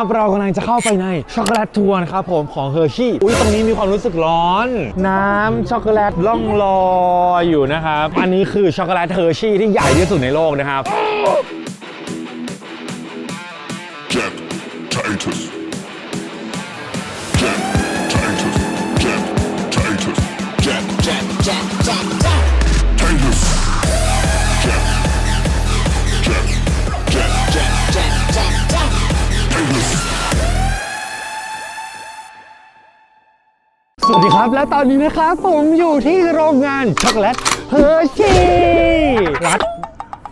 นะครับเรากำลังจะเข้าไปในช็อกโกแลตทัวร์นะครับผมของเฮอร์ชี่อุ้ยตรงนี้มีความรู้สึกร้อน น้ำช็อกโกแลตล่องลอยอยู่นะครับ อันนี้คือช็อกโกแลตเฮอร์ชี่ที่ใหญ่ที่สุดในโลกนะครับ สวัสดีครับ และตอนนี้นะครับผมอยู่ที่โรงงานช็อกโกแลตเฮอร์ชีรัฐ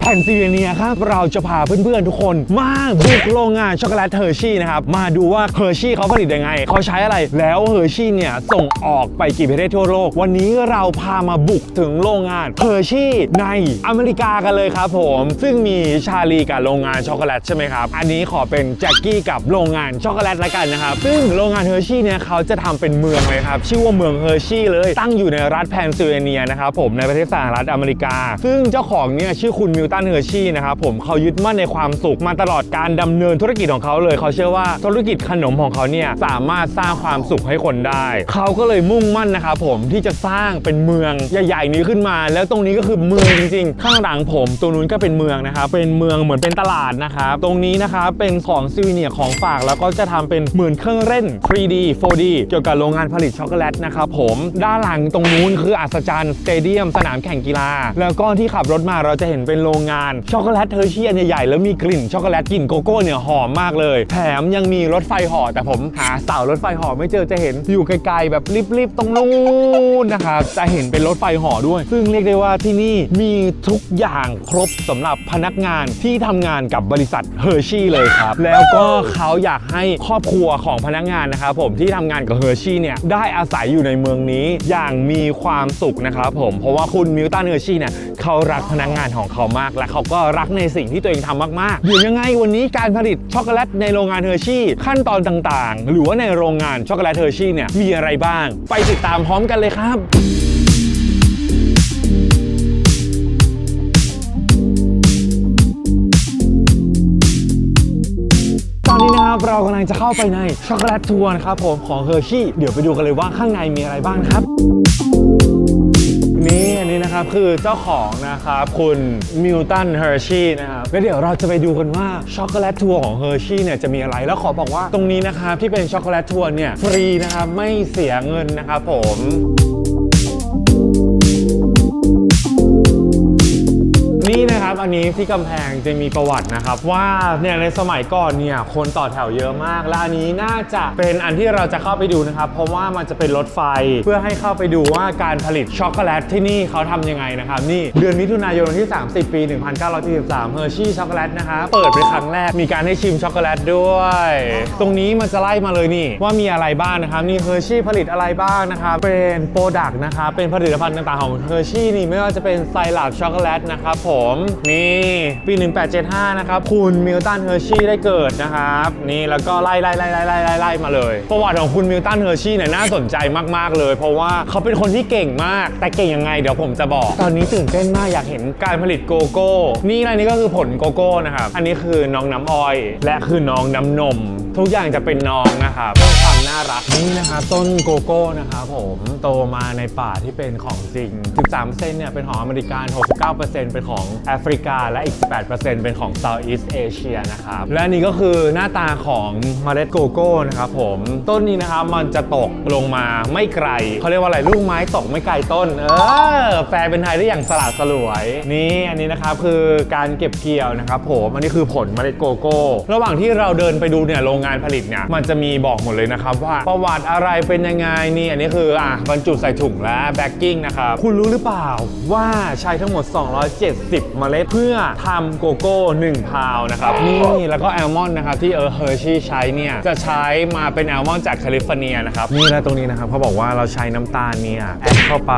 แผ่นซิลเวเนียครับเราจะพาเพื่อนๆทุกคนมาบุกโรงงานช็อกโกแลตเฮอร์ชี่นะครับมาดูว่าเฮอร์ชี่เขาผลิตยังไงเขาใช้อะไรแล้วเฮอร์ชี่เนี่ยส่งออกไปกี่ประเทศทั่วโลก วันนี้เราพามาบุกถึงโรงงานเฮอร์ชี่ในอเมริกากันเลยครับผมซึ่งมีชาลีกับโรงงานช็อกโกแลตใช่ไหมครับอันนี้ขอเป็นแจ็คกี้กับโรงงานช็อกโกแลตละกันนะครับซึ่งโรงงานเฮอร์ชี่เนี่ยเขาจะทำเป็นเมืองเลยครับชื่อว่าเมืองเฮอร์ชี่เลยตั้งอยู่ในรัฐแพนซิลเวเนียนะครับผมในประเทศสหรัฐอเมริกา ซึ่งเจ้าของเนี่ยชื่อคุณมิลตันเฮอร์ชี่นะครับผมเขายึดมั่นในความสุขมาตลอดการดำเนินธุรกิจของเขาเลย เขาเชื่อว่าธุรกิจขนมของเขาเนี่ยสามารถสร้างความสุขให้คนได้ เขาก็เลยมุ่งมั่นนะครับผมที่จะสร้างเป็นเมืองใหญ่ ๆ นี้ขึ้นมา แล้วตรงนี้ก็คือเมืองจริงๆ ข้างหลังผมตรงนู้นก็เป็นเมืองนะครับเป็นเมืองเหมือนเป็นตลาดนะครับตรงนี้นะครับเป็นของซิวเนียของฝากแล้วก็จะทำเป็นเหมือนเครื่องเล่น 3D 4D เกี่ยวกับโรงงานผลิตช็อกโกแลตนะครับผมด้านหลังตรงนู้นคืออัศจรรย์สเตเดียมสนามแข่งกีฬา แล้วก็ที่ขับรถมาเราจะเห็นเป็นโรงงาน ช็อกโกแลตเทอร์ชียนใหญ่ๆแล้วมีกลิ่นช็อกโกแลตกลิ่นโกโก้เนี่ยหอมมากเลย แถมยังมีรถไฟห่อแต่ผมหาเสารถไฟห่อไม่เจอจะเห็นอยู่ไกลๆแบบริบๆตรงนู้นนะครับจะเห็นเป็นรถไฟห่อด้วย ซึ่งเรียกได้ว่าที่นี่มีทุกอย่างครบสำหรับพนักงานที่ทำงานกับบริษัทเฮอร์ชี่เลยครับ แล้วก็เขาอยากให้ครอบครัวของพนักงานนะครับผมที่ทำงานกับเฮอร์ชี่เนี่ยได้อาศัยอยู่ในเมืองนี้อย่างมีความสุขนะครับผมเพราะว่าคุณมิลตันเฮอร์ชี่เนี่ยเขารักพนักงานของเขามากและเขาก็รักในสิ่งที่ตัวเองทำมากๆเดี๋ยวยังไงวันนี้การผลิตช็อกโกแลตในโรงงานเฮอร์ชี่ขั้นตอนต่างๆ หรือว่าในโรงงานช็อกโกแลตเฮอร์ชี่เนี่ยมีอะไรบ้าง ไปติดตามพร้อมกันเลยครับตอนนี้นะครับเรากำลังจะเข้าไปในช็อกโกแลตทัวร์นะครับผมของเฮอร์ชี่เดี๋ยวไปดูกันเลยว่าข้างในมีอะไรบ้างครับ นี่อันนี้นะครับคือเจ้าของนะครับคุณมิลตันเฮอร์ชี่นะครับแล้วเดี๋ยวเราจะไปดูกันว่าช็อกโกแลตทัวร์ของเฮอร์ชี่เนี่ยจะมีอะไรแล้วขอบอกว่าตรงนี้นะครับที่เป็นช็อกโกแลตทัวร์เนี่ยฟรีนะครับไม่เสียเงินนะครับผม อันนี้ที่กำแพงจะมีประวัตินะครับ ว่าเนี่ยในสมัยก่อนเนี่ยคนต่อแถวเยอะมาก และอันนี้น่าจะเป็นอันที่เราจะเข้าไปดูนะครับ เพราะว่ามันจะเป็นรถไฟเพื่อให้เข้าไปดูว่าการผลิตช็อกโกแลตที่นี่เขาทำยังไงนะครับ นี่เดือนมิถุนายนที่ 30 ปี 1943เฮอร์ชี่ช็อกโกแลตนะครับเปิดเป็นครั้งแรกมีการให้ชิมช็อกโกแลตด้วย ตรงนี้มันจะไล่มาเลยนี่ ว่ามีอะไรบ้างนะครับนี่เฮอร์ชี่ผลิตอะไรบ้างนะครับเป็นโปรดักต์นะครับเป็นผลิตภัณฑ์ต่างๆของเฮอร์ชี่นี่ไม่ว่าจะเป็นไซรัปช็อกโกแลตนะครับผมนี่ปี 1875 นะครับ คุณมิลตันเฮอร์ชี่ได้เกิดนะครับ นี่แล้วก็ไล่ไล่ไล่ไล่ไล่ไล่ไล่มาเลย ประวัติของคุณมิลตันเฮอร์ชี่เนี่ยน่าสนใจมากๆเลย เพราะว่าเขาเป็นคนที่เก่งมาก แต่เก่งยังไงเดี๋ยวผมจะบอก ตอนนี้ตื่นเต้นมากอยากเห็นการผลิตโกโก้ นี่อะไรนี่ก็คือผลโกโก้นะครับ อันนี้คือน้องน้ำอ้อย และคือน้องน้ำนม ทุกอย่างจะเป็นน้องนะครับเพื่อความน่ารักนี่นะครับต้นโกโก้นะครับผมโตมาในป่าที่เป็นของจริง13%เนี่ยเป็นของอเมริกัน69%เป็นของแอฟริกาและอีก18%เป็นของ Southeast Asia นะครับ และนี่ก็คือหน้าตาของเมล็ดโกโก้นะครับผม ต้นนี้นะครับมันจะตกลงมาไม่ไกล เขาเรียกว่าอะไรลูกไม้ตกไม่ไกลต้น เออ แปลเป็นไทยได้อย่างสละสลวย นี่อันนี้นะครับคือการเก็บเกี่ยวนะครับผม อันนี้คือผลเมล็ดโกโก้ ระหว่างที่เราเดินไปดูเนี่ยโรงงานผลิตเนี่ยมันจะมีบอกหมดเลยนะครับว่าประวัติอะไรเป็นยังไงนี่ อันนี้คืออะบรรจุใส่ถุงและแบ็กกิ้งนะครับ คุณรู้หรือเปล่าว่าใช้ทั้งหมด 270 เมล็ดเพื่อทำโกโก้1พาวนะครับนี่แล้วก็แอลมอนด์นะครับที่เออเฮอร์ชี่ใช้เนี่ยจะใช้มาเป็นแอลมอนด์จากแคลิฟอร์เนียนะครับนี่และตรงนี้นะครับเขาบอกว่าเราใช้น้ำตาลเนี่ยแอดเข้าไป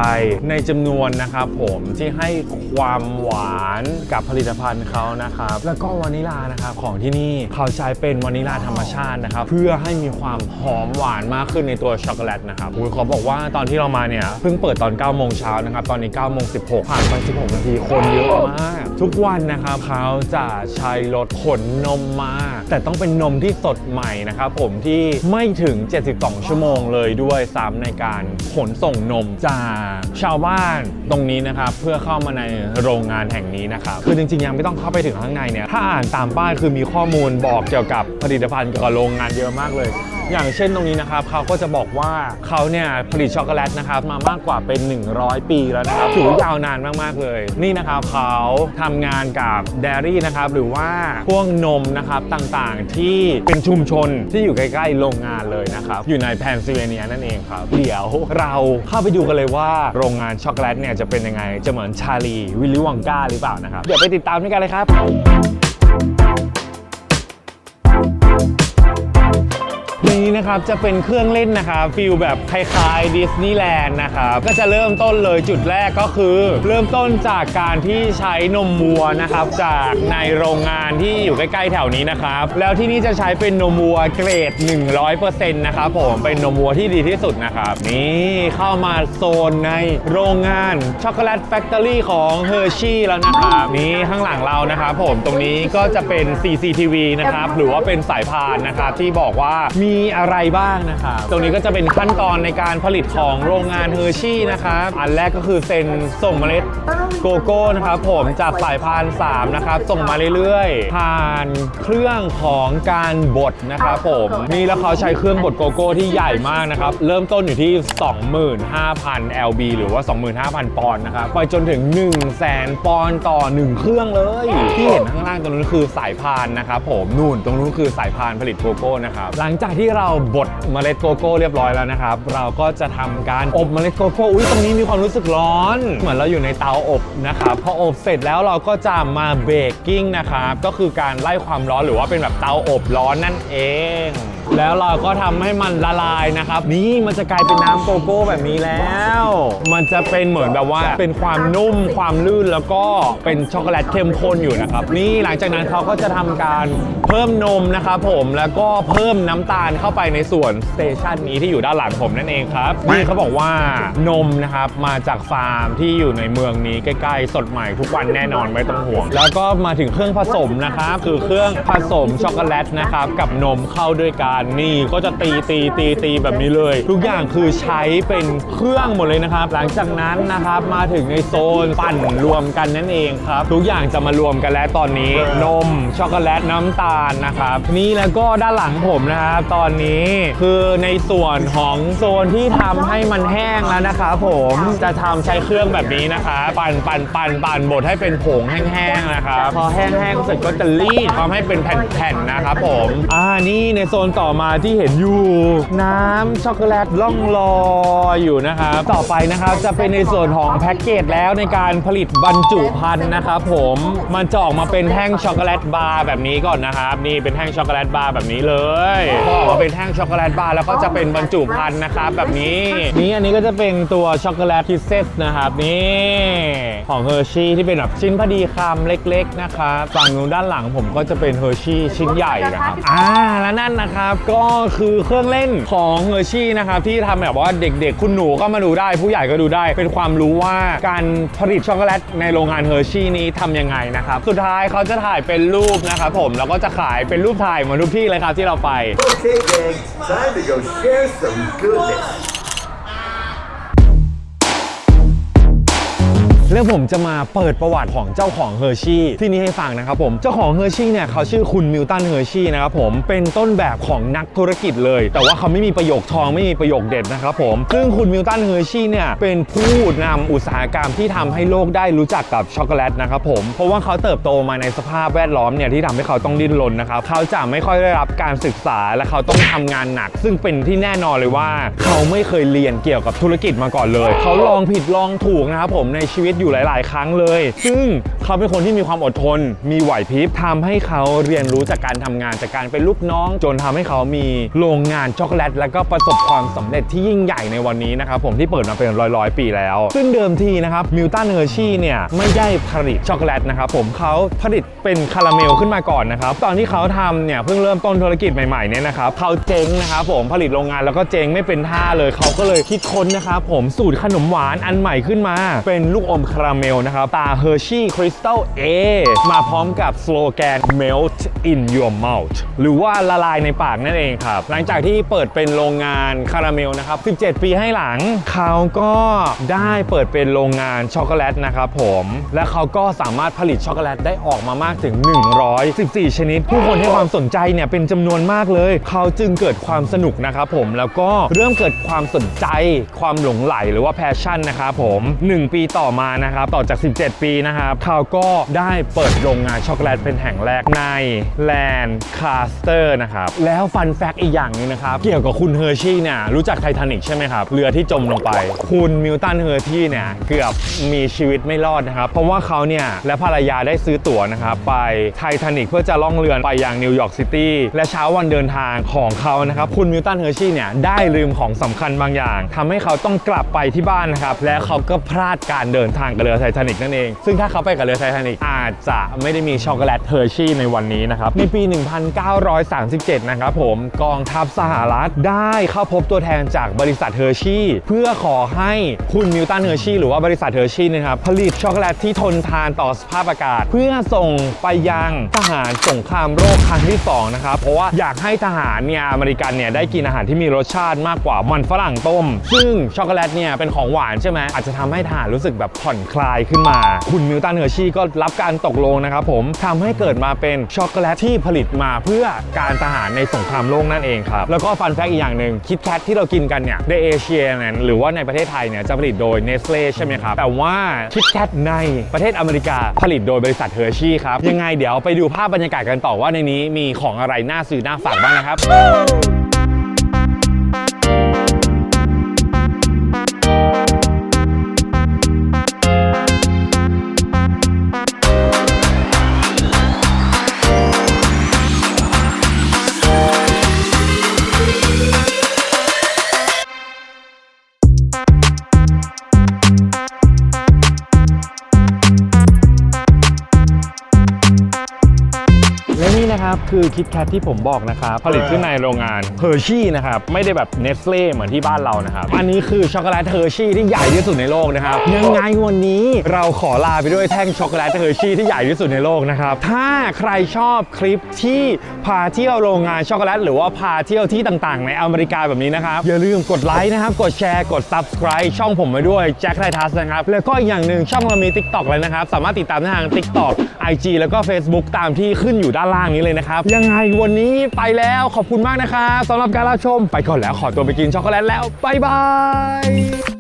ในจำนวนนะครับผมที่ให้ความหวานกับผลิตภัณฑ์เขานะครับแล้วก็วานิลานะครับของที่นี่เขาใช้เป็นวานิลาธรรมชาตินะครับเพื่อให้มีความหอมหวานมากขึ้นในตัวช็อกโกแลตนะครับอุ๊ยเขาบอกว่าตอนที่เรามาเนี่ยเพิ่งเปิดตอน9โมงเช้านะครับตอนนี้9โมง16ผ่านไป16 นาทีคนเยอะมากทุกวันนะครับเขาจะใช้รถขนนมมา แต่ต้องเป็นนมที่สดใหม่นะครับผมที่ไม่ถึง 72 ชั่วโมงเลยด้วยซ้ำในการขนส่งนมจากชาวบ้านตรงนี้นะครับ เพื่อเข้ามาในโรงงานแห่งนี้นะครับ คือจริงๆ ยังไม่ต้องเข้าไปถึงข้างในเนี่ยถ้าอ่านตามป้ายคือมีข้อมูลบอกเกี่ยวกับผลิตภัณฑ์เกี่ยวกับโรงงานเยอะมากเลย อย่างเช่นตรงนี้นะครับเขาก็จะบอกว่าเขาเนี่ยผลิตช็อกโกแลตนะครับมามากกว่าเป็น 100 ปีแล้วนะครับถือว่ยาวนานมากๆเลย นี่นะครับเขาทำงานกับเดรี่นะครับหรือว่าพวกนมนะครับต่างๆที่เป็นชุมชนที่อยู่ใกล้ๆโรงงานเลยนะครับอยู่ในแพนซิลเวเนียนั่นเองครับ เดี๋ยวเราเข้าไปดูกันเลยว่าโรงงานช็อกโกแลตเนี่ยจะเป็นยังไงจะเหมือนชาลีวิลลี่วองกาหรือเปล่านะครับเดี๋ยวไปติดตามด้วยกันเลยครับ นี้นะครับจะเป็นเครื่องเล่นนะครับฟิลแบบคล้ายๆดิสนีย์แลนด์นะครับก็จะเริ่มต้นเลยจุดแรกก็คือ เริ่มต้นจากการที่ใช้นมวัวนะครับจากในโรงงานที่อยู่ใกล้ๆแถวนี้นะครับแล้วที่นี่จะใช้เป็นนมวัวเกรด 100%นะครับผมเป็นนมวัวที่ดีที่สุดนะครับนี่เข้ามาโซนในโรงงานช็อกโกแลตแฟคทอรี่ของเฮอร์ชี่แล้วนะครับนี่ข้างหลังเรานะครับผมตรงนี้ก็จะเป็น CCTV นะครับหรือว่าเป็นสายพานนะครับที่บอกว่ามีมีอะไรบ้างนะครับ ตรงนี้ก็จะเป็นขั้นตอนในการผลิตของโรงงานเฮอร์ชี่นะครับ อันแรกก็คือเซ็นส่งเมล็ดโกโก้นะครับผมจากสายพาน3นะครับ ส่งมาเรื่อยๆ ผ่านเครื่องของการบดนะครับผมนี่แล้วเขาใช้เครื่องบดโกโก้ที่ใหญ่มากนะครับ เริ่มต้นอยู่ที่ 25,000 LB หรือว่า 25,000 ปอนด์นะครับ ไปจนถึง 1 0 0 0 0แสนปอนด์ต่อ 1 เครื่องเลย ที่เห็นข้างล่างตรงนู้นคือสายพานนะครับผมนู่นตรงนู้นคือสายพานผลิตโกโก้นะครับหลังจากที่เราบดเมล็ดโกโก้เรียบร้อยแล้วนะครับ เราก็จะทำการอบเมล็ดโกโก้อุ้ยตรงนี้มีความรู้สึกร้อน เหมือนเราอยู่ในเตาอบนะครับพออบเสร็จแล้วเราก็จะมาเบกกิ้งนะครับก็คือการไล่ความร้อนหรือว่าเป็นแบบเตาอบร้อนนั่นเอง แล้วเราก็ทำให้มันละลายนะครับ นี่มันจะกลายเป็นน้ำโกโก้แบบนี้แล้ว มันจะเป็นเหมือนแบบว่าเป็นความนุ่มความลื่นแล้วก็เป็นช็อกโกแลตเข้มข้นอยู่นะครับนี่หลังจากนั้นเขาก็จะทำการเพิ่มนมนะครับผมแล้วก็เพิ่มน้ำตาลเข้าไปในส่วนสเตชันนี้ที่อยู่ด้านหลังผมนั่นเองครับนี่เขาบอกว่านมนะครับมาจากฟาร์มที่อยู่ในเมืองนี้ใกล้ๆ สดใหม่ทุกวันแน่นอนไม่ต้องห่วง แล้วก็มาถึงเครื่องผสมนะครับคือเครื่องผสมช็อกโกแลตนะครับกับนมเข้าด้วยกันนี่ก็จะตีตีตีตีแบบนี้เลย ทุกอย่างคือใช้เป็นเครื่องหมดเลยนะครับ หลังจากนั้นนะครับมาถึงในโซนปั่นรวมกันนั่นเองครับ ทุกอย่างจะมารวมกันแล้วตอนนี้ นมช็อกโกแลตน้ำตาลนะครับนี่แล้วก็ด้านหลังผมนะครับตอนนี้คือในส่วนของโซนที่ทำให้มันแห้งแล้วนะครับผมจะทำใช้เครื่องแบบนี้นะครับปั่นปั่นปั่นปั่นบดให้เป็นผงแห้งๆนะครับพอแห้งๆเสร็จก็จะรีดทำให้เป็นแผ่นๆนะครับผมอ่านี่ในโซนต่อมาที่เห็นอยู่ น้ำช็อกโกแลตล่องลอยอยู่นะครับต่อไปนะครับจะเป็นในส่วนของแพ็กเกจแล้วในการผลิตบรรจุภัณฑ์นะครับผมมันจะออกมาเป็นแท่งช็อกโกแลตบาร์แบบนี้ก่อนนะครับนี่เป็นแท่งช็อกโกแลตบาร์แบบนี้เลยพอออกมาเป็นแท่งช็อกโกแลตบาร์แล้วก็จะเป็นบรรจุภัณฑ์นะครับแบบนี้ นี่อันนี้ก็จะเป็นตัวช็อกโกแลตคิสเซสนะครับนี่ของเฮอร์ชี่ที่เป็นแบบชิ้นพอดีคำเล็กๆนะครับฝั่งนู้นด้านหลังผมก็จะเป็นเฮอร์ชี่ชิ้นใหญ่นะครับอ่าและนั่นนะครับก็คือเครื่องเล่นของเฮอร์ชี่นะครับที่ทำแบบว่าเด็กๆ คุณหนูก็มาดูได้ ผู้ใหญ่ก็ดูได้ เป็นความรู้ว่าการผลิตช็อกโกแลตในโรงงานเฮอร์ชี่นี้ทำยังไงนะครับสุดท้ายเขาจะถ่ายเป็นรูปนะครับผมแล้วก็จะขายเป็นรูปถ่ายเหมือนทุกที่เลยครับที่เราไป Okay, time to go share some goodness. แล้วผมจะมาเปิดประวัติของเจ้าของเฮอร์ชี่ที่นี่ให้ฟังนะครับผม เจ้าของเฮอร์ชี่เนี่ยเขาชื่อคุณมิลตันเฮอร์ชี่นะครับผม เป็นต้นแบบของนักธุรกิจเลย แต่ว่าเขาไม่มีประโยคทองไม่มีประโยคเด็ดนะครับผม ซึ่งคุณมิลตันเฮอร์ชี่เนี่ยเป็นผู้นำอุตสาหกรรมที่ทำให้โลกได้รู้จักกับช็อกโกแลตนะครับผม เพราะว่าเขาเติบโตมาในสภาพแวดล้อมเนี่ยที่ทำให้เขาต้องดิ้นรนนะครับ เขาจะไม่ค่อยได้รับการศึกษาและเขาต้องทำงานหนัก ซึ่งเป็นที่แน่นอนเลยว่า เขาไม่เคยเรียนเกี่ยวกับธุรกิจมาก่อนเลย เขาลองผิดลองถูกนะครับผมในชีวิตอยู่หลาย ๆ ครั้งเลย ซึ่ง เขาเป็นคนที่มีความอดทน มีไหวพริบทำให้เขาเรียนรู้จากการทำงานจากการเป็นลูกน้อง จนทำให้เขามีโรงงานช็อกโกแลต แล้วก็ประสบความสำเร็จที่ยิ่งใหญ่ในวันนี้นะครับผมที่เปิดมาเป็นร้อยๆปีแล้ว ซึ่งเดิมทีนะครับมิลตันเฮอร์ชี่เนี่ยไม่ได้ผลิตช็อกโกแลตนะครับผมเขาผลิตเป็นคาราเมลขึ้นมาก่อนนะครับตอนที่เขาทำเนี่ยเพิ่งเริ่มต้นธุรกิจใหม่ๆเนี่ยนะครับเขาเจ๊งนะครับผมผลิตโรงงานแล้วก็เจ๊งไม่เป็นท่าเลยเขาก็เลยคิดค้นนะครับผมสูตรขนมหวานอันใหม่ขึ้นมา เป็นลูกอมคาราเมลนะครับตา Hershey Crystal A มาพร้อมกับสโลแกน melt in your mouth หรือว่าละลายในปากนั่นเองครับ หลังจากที่เปิดเป็นโรงงานคาราเมลนะครับ 17 ปีให้หลัง เขาก็ได้เปิดเป็นโรงงานช็อกโกแลตนะครับผม และเขาก็สามารถผลิตช็อกโกแลตได้ออกมามากถึง 114 ชนิด ผู้คนให้ความสนใจเนี่ยเป็นจำนวนมากเลย เขาจึงเกิดความสนุกนะครับผม แล้วก็เริ่มเกิดความสนใจ ความหลงไหลหรือว่าแพชชั่นนะครับผม 1 ปีต่อมานะครับ ต่อจาก 17 ปีนะครับ เขาก็ได้เปิดโรงงานช็อกโกแลตเป็นแห่งแรกในแลนด์คาสเตอร์นะครับ แล้วฟันแฟกอีกอย่างหนึงนะครับ เกี่ยวกับคุณเฮอร์ชี่เนี่ยรู้จักไททานิกใช่ไหมครับ เรือที่จมลงไป คุณมิลตันเฮอร์ชี่เนี่ยเกือบมีชีวิตไม่รอดนะครับ เพราะว่าเขาเนี่ยและภรรยาได้ซื้อตั๋วนะครับ ไปไททานิกเพื่อจะล่องเรือไปยังนิวยอร์กซิตี้และเช้าวันเดินทางของเขานะครับคุณมิลตันเฮอร์ชี่เนี่ยได้ลืมของสำคัญบางอย่างทำให้เขาต้องกลับไปที่บ้านนะครับและเขาก็พลาดการเดินทางกับเรือไททานิกนั่นเอง ซึ่งถ้าเขาไปกับเรือไททานิกอาจจะไม่ได้มีช็อกโกแลตเฮอร์ชี่ในวันนี้นะครับ ในปี 1937 นะครับผมกองทัพสหรัฐได้เข้าพบตัวแทนจากบริษัทเฮอร์ชี่เพื่อขอให้คุณมิลตันเฮอร์ชี่หรือว่าบริษัทเฮอร์ชี่นะครับผลิตช็อกโกแลตที่ทนทานต่อสภาพอากาศ เพื่อส่งไปยังทหารสงครามโลกครั้งที่สองนะครับเพราะว่าอยากให้ทหารเนี่ยอเมริกันเนี่ยได้กินอาหารที่มีรสชาติมากกว่ามันฝรั่งต้ม ซึ่งช็อกโกแลตเนี่ยเป็นของหวานใช่ไหมอาจจะทำให้ทหารรู้สึกแบบผ่อนคลายขึ้นมา คุณมิลตันเฮอร์ชี่ก็รับการตกลงนะครับผมทำให้เกิดมาเป็นช็อกโกแลตที่ผลิตมาเพื่อการทหารในสงครามโลกนั่นเองครับ แล้วก็ฟันแฟกอีกอย่างหนึ่งคิดแคทที่เรากินกันเนี่ยในเอเชียเนี่ยหรือว่าในประเทศไทยเนี่ยจะผลิตโดยเนสเล่ใช่ไหมครับ แต่ว่าคิดแคทในประเทศอเมริกาผลิตโดยบริษัทเฮอร์ชี่ครับ ยังไงเดี๋ยวไปดูภาพบรรยากาศกันต่อว่าในนี้มีของอะไรน่าซื้อน่าฝากบ้างนะครับ นี่นะครับ คือคิดแคทที่ผมบอกนะครับ ผลิตขึ้นในโรงงานเฮอร์ชี่นะครับ ไม่ได้แบบเนสเล่เหมือนที่บ้านเรานะครับ อันนี้คือช็อกโกแลตเฮอร์ชี่ที่ใหญ่ที่สุดในโลกนะครับ ยังไงวันนี้เราขอลาไปด้วยแท่งช็อกโกแลตเฮอร์ชี่ที่ใหญ่ที่สุดในโลกนะครับ ถ้าใครชอบคลิปที่พาเที่ยวโรงงานช็อกโกแลตหรือว่าพาเที่ยวที่ต่างๆ ในอเมริกาแบบนี้นะครับ อย่าลืมกดไลค์นะครับ กดแชร์ กด subscribe ช่องผมไว้ด้วยแจ็คไททัสนะครับ แล้วก็อีกอย่างหนึ่งช่องเรามี TikTok เลยนะครับ สามารถติดตามได้ทาง TikTok IG แล้วก็ Facebook ตามที่ขึ้นอยู่ด้านล่างนี้เลยนะครับ ยังไงวันนี้ไปแล้วขอบคุณมากนะครับสำหรับการรับชมไปก่อนแล้วขอตัวไปกินช็อกโกแลตแล้วบายบาย